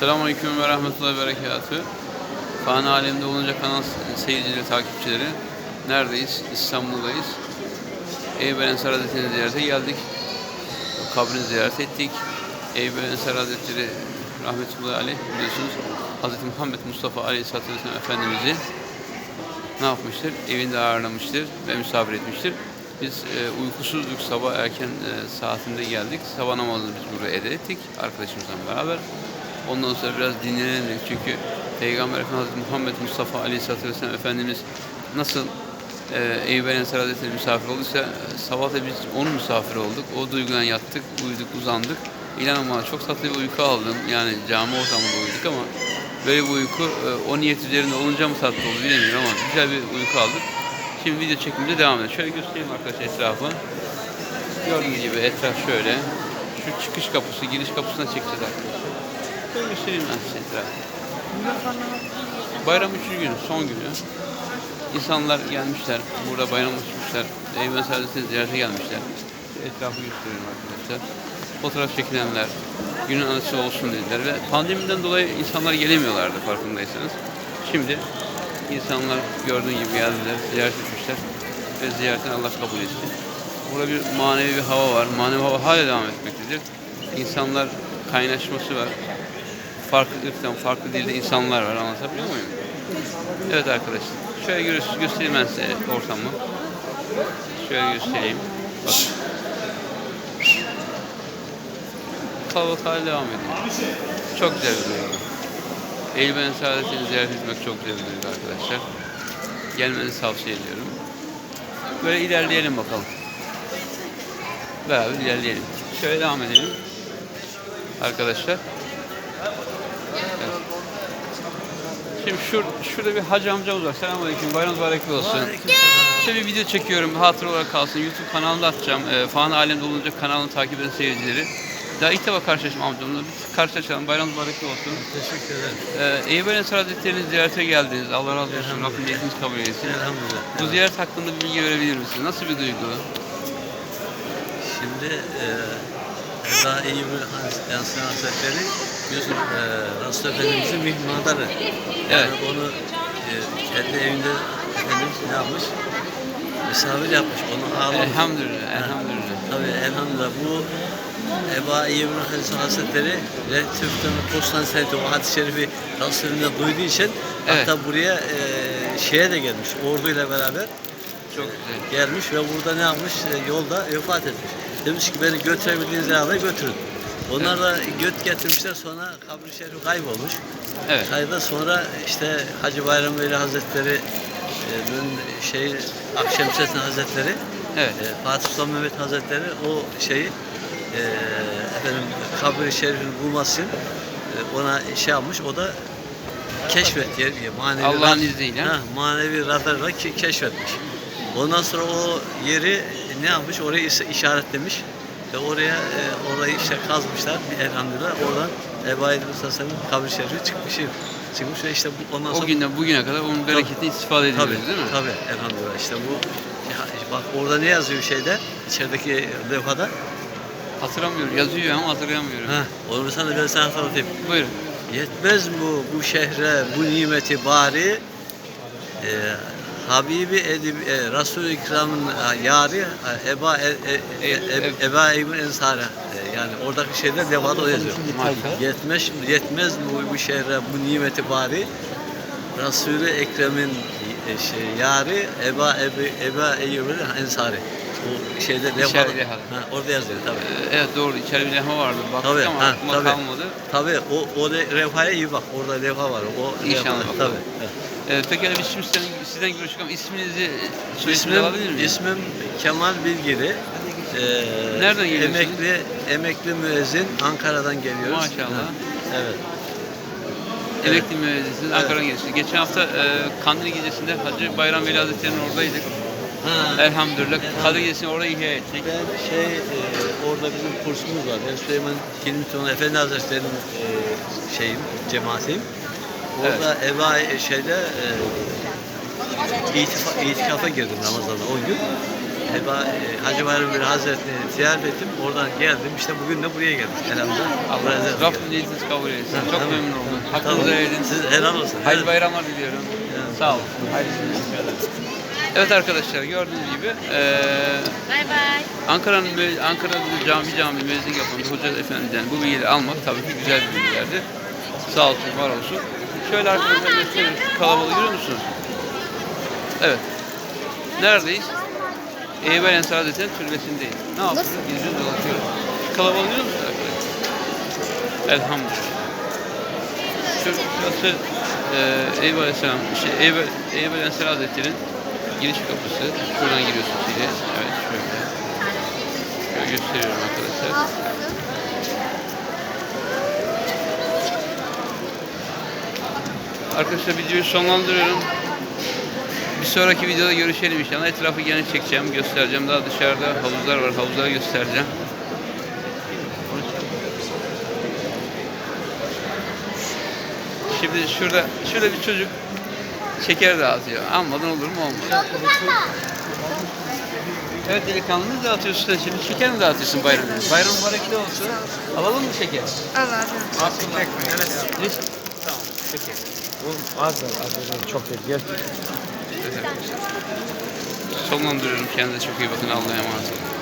Selamünaleyküm ve rahmetullahi ve berekatü. Fani alemde olunca kanal seyircileri, takipçileri. Neredeyiz? İstanbul'dayız. Eyüp Ensar Hazretleri'ni ziyarete geldik. Kabrini ziyaret ettik. Eyüp Ensar Hazretleri rahmetullahi aleyh biliyorsunuz Hazreti Muhammed Mustafa Aleyhisselatü Vesselam Efendimiz'i ne yapmıştır? Evinde ağırlamıştır ve misafir etmiştir. Biz e, uykusuzduk sabah erken e, saatinde geldik. Sabah namazını biz buraya ede ettik arkadaşımızla beraber. Ondan sonra biraz dinlenelim. Çünkü Peygamber Efendimiz Muhammed Mustafa Aleyhisselatü Vesselam Efendimiz nasıl e, Eyüp Ensar Hazretleri misafir olduysa sabah da biz onun misafir olduk. O duygudan yattık, uyuduk, uzandık. İnanın çok tatlı bir uyku aldım. Yani cami ortamında uyuduk ama böyle bir uyku e, o niyet üzerinde olunca mı tatlı oldu bilemiyorum ama güzel bir uyku aldık. Şimdi video çekimimize devam edelim. Şöyle göstereyim arkadaşlar etrafı. Gördüğünüz gibi etraf şöyle. Şu çıkış kapısı, giriş kapısına çekeceğiz arkadaşlar. Ben size etrafı. Bayram üçüncü günü, son günü. İnsanlar gelmişler, burada bayramlaşmışlar. Eymen Saadet'e ziyarete gelmişler. Etrafı gösteriyorum arkadaşlar. Fotoğraf çekilenler, günün anısı olsun dediler ve pandemiden dolayı insanlar gelemiyorlardı farkındaysanız. Şimdi insanlar gördüğün gibi geldiler, ziyaret etmişler ve ziyaretini Allah kabul etti. Burada bir manevi bir hava var. Manevi hava hala devam etmektedir. İnsanlar kaynaşması var. Farklı ırktan, farklı dilde insanlar var. Anlatabiliyor muyum? Evet arkadaşlar. Şöyle gö- göstereyim ben size ortamı. Şöyle göstereyim. Bak. Kalabalık hala devam ediyor. Çok güzel bir duygu. Eylül Ben Saadet'ini ziyaret etmek çok güzel bir duygu arkadaşlar. Gelmenizi tavsiye ediyorum. Böyle ilerleyelim bakalım. Beraber ilerleyelim. Şöyle devam edelim. Arkadaşlar. Şimdi şur, şurada bir hacı amcamız var. Selamünaleyküm. Bayram mübarek olsun. Şöyle bir video çekiyorum. Hatır olarak kalsın. YouTube kanalında atacağım. E, Fani Alemde olunca kanalını takip eden seyircileri. Daha ilk defa karşılaştım amcamla. Bir karşılaşalım. Bayram mübarek olsun. Teşekkür ederim. Ee, Eyüp Ensar Hazretleri'ni ziyarete geldiniz. Allah razı olsun. Rabbim niyetinizi kabul etsin. Elhamdülillah. Bu ziyaret hakkında bir bilgi verebilir misiniz? Nasıl bir duygu? Şimdi e, Eza Eyyubi Yansın Hazretleri biliyorsun e, Resul Efendimiz'in mihmandarı. Yani Evet. onu e, kendi evinde Efendimiz ne yapmış? Misafir yapmış. Onu ağırlamış. Elhamdülillah, elhamdülillah. Tabii elhamdülillah bu Eba Eyyubi Hazretleri ve Türk'ten Konstantin'de o hadis-i şerifi Resulü'nde duyduğu için Evet. hatta buraya e, şeye de gelmiş orduyla beraber Çok güzel. gelmiş ve burada ne yapmış? E, Yolda vefat etmiş. Demiş ki beni götürebildiğiniz yere götürün. Onlar da göt getirmişler sonra kabri şerifi kaybolmuş. Evet. Kayda sonra işte Hacı Bayram Veli Hazretleri e, şey Akşemseddin Hazretleri Evet. e, Fatih Sultan Mehmet Hazretleri o şeyi e, efendim kabri şerifini bulması için e, ona şey yapmış o da keşfet yer, manevi Allah'ın izniyle. Ha, manevi radarla keşfetmiş. Ondan sonra o yeri ne yapmış? Orayı işaretlemiş ve oraya e, orayı işte kazmışlar elhamdülillah. Oradan Ebu Eyyub Sasa'nın kabri şerifi çıkmış. Çıkmış ve işte bu, ondan sonra O günden bugüne kadar onun bereketini istifade ediyoruz Tabii, değil mi? tabii elhamdülillah. İşte bu ya, bak orada ne yazıyor şeyde içerideki levhada? Hatırlamıyorum. Yazıyor ama hatırlamıyorum. Ha, onu sana ben sana tanıtayım. Buyurun. Yetmez mi bu şehre bu nimeti bari e, Habibi Edib, e, Resul-i İkram'ın e, yari e, Eba e, e, e, e, Eba Eyyub'un ensarı. E, yani oradaki şeyde levhada o yazıyor. Yetmez, yetmez bu, bu şehre bu nimeti bari Resul-i Ekrem'in e, şey, yari Eba, Ebi, Eba Eyyub'un ensarı. Bu şeyde levhada. Ha, orada yazıyor tabii. Ee, evet doğru. İçeride bir lehme vardı. Baktık Tabii, ama ha, aklıma tabii. kalmadı. Tabii o o le- levhaya iyi bak. Orada levha var. O İnşallah levha-. Tabii. evet. Ee, peki biz şimdi sizden, sizden görüşürken isminizi soy isminizi İsmim, alabilir miyim? ismim Kemal Bilgili. Ee, Nereden geliyorsunuz? Emekli, emekli müezzin. Ankara'dan geliyoruz. Maşallah. Ha, Evet. Emekli müezzisiniz. Ankara'dan geliyorsunuz. Geçen hafta e, Kandil Gecesi'nde Hacı Bayram Veli Hazretleri'nin oradaydık. Ha, Elhamdülillah. Kadir Gecesi'ni orada ihya ettik. ben şey e, orada bizim kursumuz var. Ben Süleyman Hilmiton Efendi Hazretleri'nin e, şeyim, cemaatiyim. Orada eva şeyde e, itifa, itikafa girdim Ramazan'da 10 gün. Eba, e, Hacı Bayram Veli Hazretleri'ni ziyaret ettim. Oradan geldim. İşte bugün de buraya geldim. Elhamdülillah. Allah razı olsun. Rabbim niyetinizi kabul etsin. Ha, Çok tamam. memnun oldum. Tamam. Hakkınızı helal edin. Siz helal olsun. Hayırlı bayramlar diliyorum. Evet. Sağ olun. Hayırlı. Evet arkadaşlar gördüğünüz gibi eee Bay bay. Ankara'nın Ankara'da cami cami müezzin yapan bir hoca efendiden bu bilgileri almak tabii ki güzel bir bilgilerdi. Sağ olsun, var olsun. Şöyle arkadaşlar göstereyim. Şu Kalabalığı görüyor musunuz? Evet. Neredeyiz? Eyber Ensar Hazretleri'nin türbesindeyiz. Ne yapıyoruz? Geziyoruz, dolaşıyoruz. Şu Kalabalığı görüyor musunuz arkadaşlar? Elhamdülillah. Şu, şurası e, Eyüp Aleyhisselam, şey, Ensar Hazretleri'nin giriş kapısı. Şuradan giriyorsunuz içeri. Evet şöyle. Şöyle gösteriyorum arkadaşlar. Arkadaşlar videoyu sonlandırıyorum. Bir sonraki videoda görüşelim inşallah. Etrafı gene çekeceğim, göstereceğim. Daha dışarıda havuzlar var, havuzları göstereceğim. Şimdi şurada şurada bir çocuk şeker dağıtıyor. Almadan olur mu olmaz. Evet delikanlı ne dağıtıyorsun sen şimdi? Şeker mi dağıtıyorsun bayramda? Bayram mübarekli olsun. Alalım mı şeker? Allah Aslında. Evet. Ne? Tamam. Şeker. Az ver, az ver. Çok değil. Gel. Sonlandırıyorum. Kendinize çok iyi bakın. Allah'a emanet olun.